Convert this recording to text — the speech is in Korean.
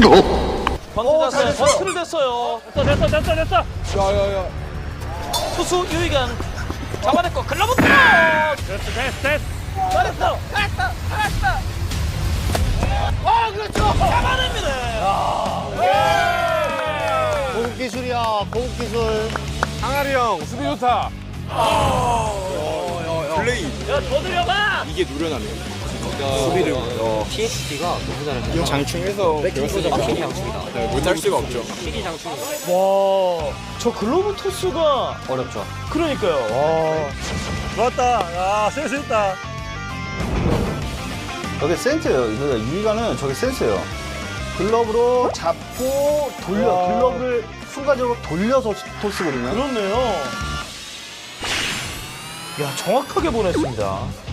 광주 자세 버스를 냈어요. 됐어 됐어 됐어 됐어 야야야. 투수 유희관 잡아냈고 글러브 또 됐어 됐어 됐어 잘했어. 잘했다. 잘했다. 아 그렇죠. 잡아냅니다. 고급 기술이야, 고급 기술. 항아리 형 수비 좋다. 플레이 야더 들여봐 이게 노련하네요. 수비를 어. PSP가 너무 잘하네요. 장충해서 배웠으니까 확실히 장충이다. 네, 못할 수가 없죠. 확실히 장충이다. 와, 저 글러브 토스가 어렵죠. 그러니까요. 좋았다 야 센스 있다 저게 센스예요. 그러니까 유희관은 저게 센스예요. 글러브로 잡고 돌려, 글러브를 순간적으로 돌려서 토스거든요. 그렇네요. 야, 정확하게 보냈습니다.